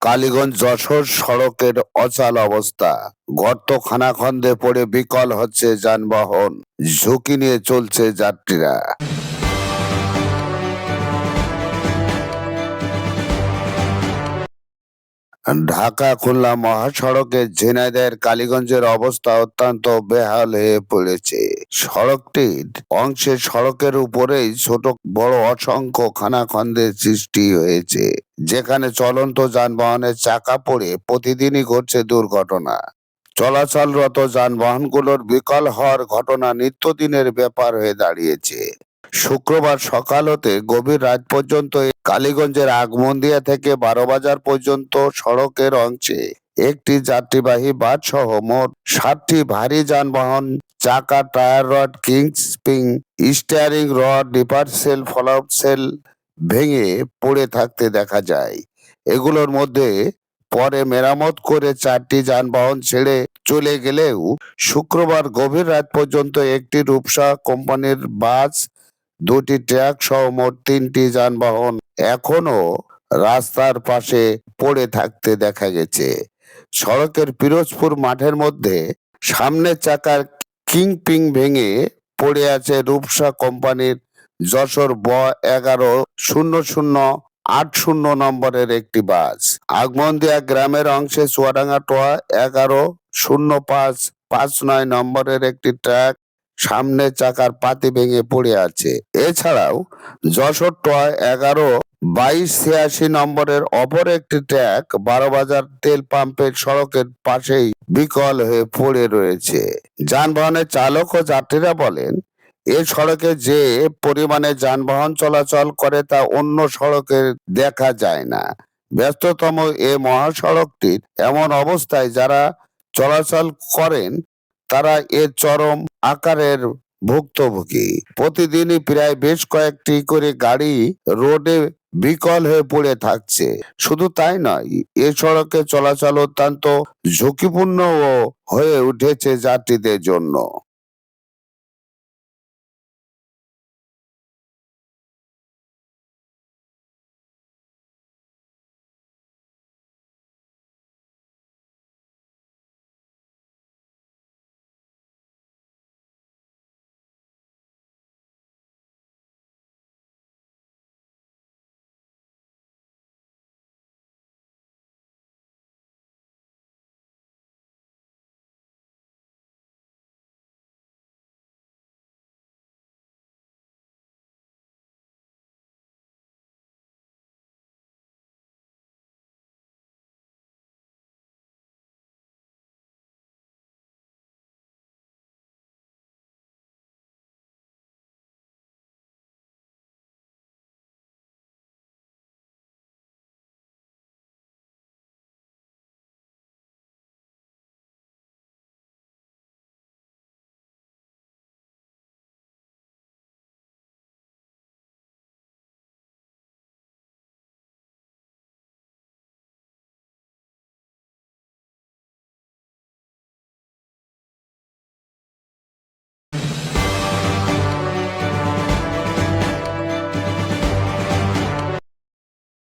কালীগঞ্জ যশোর সড়কের অচাল অবস্থা। গর্ত খানাখন্দে পড়ে বিকল হচ্ছে যানবাহন। ঝুঁকি নিয়ে চলছে যাত্রীরা। ঢাকা, খুলনা মহাসড়কে ঝিনাইদহের কালীগঞ্জের অবস্থা অত্যন্ত বেহাল হয়ে পড়েছে। সড়কটির অংশে সড়কের উপরেই ছোট বড় অসংখ্য খানাখন্দের সৃষ্টি হয়েছে, যেখানে চলন্ত যানবাহনের চাকা পড়ে প্রতিদিনই ঘটছে দুর্ঘটনা। চলাচলরত যানবাহনগুলোর বিকল হওয়ার ঘটনা নিত্যদিনের ব্যাপার হয়ে দাঁড়িয়েছে। শুক্রবার সকাল হতে গভীর রাত পর্যন্ত কালীগঞ্জের আগমন্দিয়া থেকে বারো বাজার পর্যন্ত সড়কের অংশে একটি যাত্রীবাহী বাস সহ মোট সাতটি ভারী যানবাহন, চাকা, tyre rod, kings spring, steering rod, dipper cell, fallout cell ভেঙে পড়ে থাকতে দেখা যায়। এগুলোর মধ্যে পরে মেরামত করে চারটি যানবাহন ছেড়ে চলে গেলেও শুক্রবার গভীর রাত পর্যন্ত একটি রূপসা কোম্পানির বাস দুটি ট্রাক সহ মোট তিনটি যানবাহন এখনও রাস্তার পাশে পড়ে থাকতে দেখা গেছে। সড়কের পিরোজপুর মাঠের মধ্যে সামনের চাকার কিংপিং ভেঙে পড়ে আছে রূপসা কোম্পানির যশোর ব এগারো শূন্য শূন্য আট শূন্য নম্বরের একটি বাস। আগমন্দিয়া গ্রামের অংশে চুয়াডাঙ্গা টোয়া এগারো শূন্য পাঁচ পাঁচ নয় নম্বরের একটি ট্রাক সামনে চাকার পাতি ভেঙে পড়ে আছে। এছাড়াও যশোর টয় এগারো বাইশ ছিয়াশি নম্বরের অপর একটি ট্র্যাক বারো বাজার তেল পাম্পের সড়কের পাশেই বিকল হয়ে পড়ে রয়েছে। যানবাহনের চালক ও যাত্রীরা বলেন, এ সড়কে যে পরিমাণে যানবাহন চলাচল করে তা অন্য সড়কে দেখা যায় না। ব্যস্ততম এ মহাসড়কটির এমন অবস্থায় যারা চলাচল করেন তারা এর চরম আকারের ভুক্তভোগী। প্রতিদিনই প্রায় বেশ কয়েকটি করে গাড়ি রোডে বিকল হয়ে পড়ে থাকছে। শুধু তাই নয়, এ সড়কে চলাচল অত্যন্ত ঝুঁকিপূর্ণ হয়ে উঠেছে যাত্রীদের জন্য।